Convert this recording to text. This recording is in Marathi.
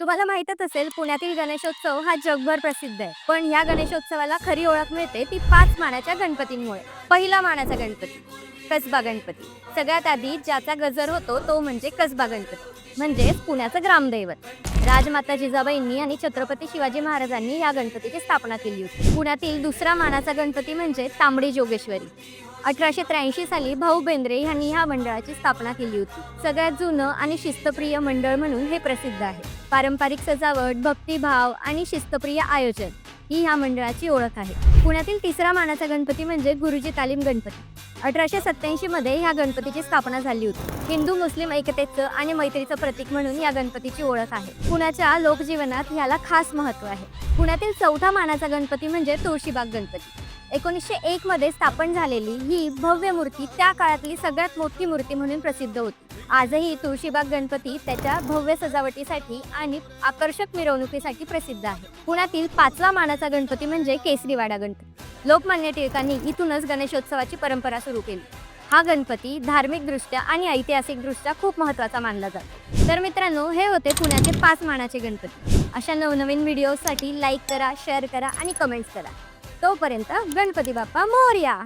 तुम्हाला माहीतच असेल पुण्यातील गणेशोत्सव हा जगभर प्रसिद्ध आहे. पण ह्या गणेशोत्सवाला खरी ओळख मिळते ती पाच मानाच्या गणपतींमुळे. पहिला मानाचा गणपती कसबा गणपती. सगळ्यात आधी ज्याचा गजर होतो तो म्हणजे कसबा गणपती. म्हणजेच पुण्याचं ग्रामदैवत. राजमाता जिजाबाईंनी आणि छत्रपती शिवाजी महाराजांनी या गणपतीची स्थापना केली होती. पुण्यातील दुसरा मानाचा गणपती म्हणजे तांबडी जोगेश्वरी. अठराशे त्र्याऐंशी साली भाऊ बेंद्रे यांनी ह्या मंडळाची स्थापना केली होती. सगळ्यात जुनं आणि शिस्तप्रिय मंडळ म्हणून हे प्रसिद्ध आहे. पारंपरिक सजावट भक्तिभाव आणि शिस्तप्रिय आयोजन ही ह्या मंडळाची ओळख आहे. पुण्यातील तिसरा मानाचा गणपती म्हणजे गुरुजी तालीम गणपती. अठराशे सत्याऐंशी मध्ये ह्या गणपतीची स्थापना झाली होती. हिंदू मुस्लिम एकतेचं आणि मैत्रीचं प्रतीक म्हणून या गणपतीची ओळख आहे. पुण्याच्या लोकजीवनात ह्याला खास महत्त्व आहे. पुण्यातील चौथा मानाचा गणपती म्हणजे तुळशीबाग गणपती. एकोणीसशे एकमध्ये स्थापन झालेली ही भव्य मूर्ती त्या काळातली सगळ्यात मोठी मूर्ती म्हणून प्रसिद्ध होती. आजही तुळशीबाग गणपती त्याच्या भव्य सजावटीसाठी आणि आकर्षक मिरवणुकीसाठी प्रसिद्ध आहे. पुण्यातील पाचवा मानाचा गणपती म्हणजे केसरीवाडा गणपती. लोकमान्य टिळकांनी इथूनच गणेशोत्सवाची परंपरा सुरू केली. हा गणपती धार्मिकदृष्ट्या आणि ऐतिहासिकदृष्ट्या खूप महत्त्वाचा मानला जातो. तर मित्रांनो हे होते पुण्याचे पाच मानाचे गणपती. अशा नवनवीन व्हिडिओसाठी लाईक करा शेअर करा आणि कमेंट्स करा. तोपर्यंत गणपती बाप्पा मोर्या.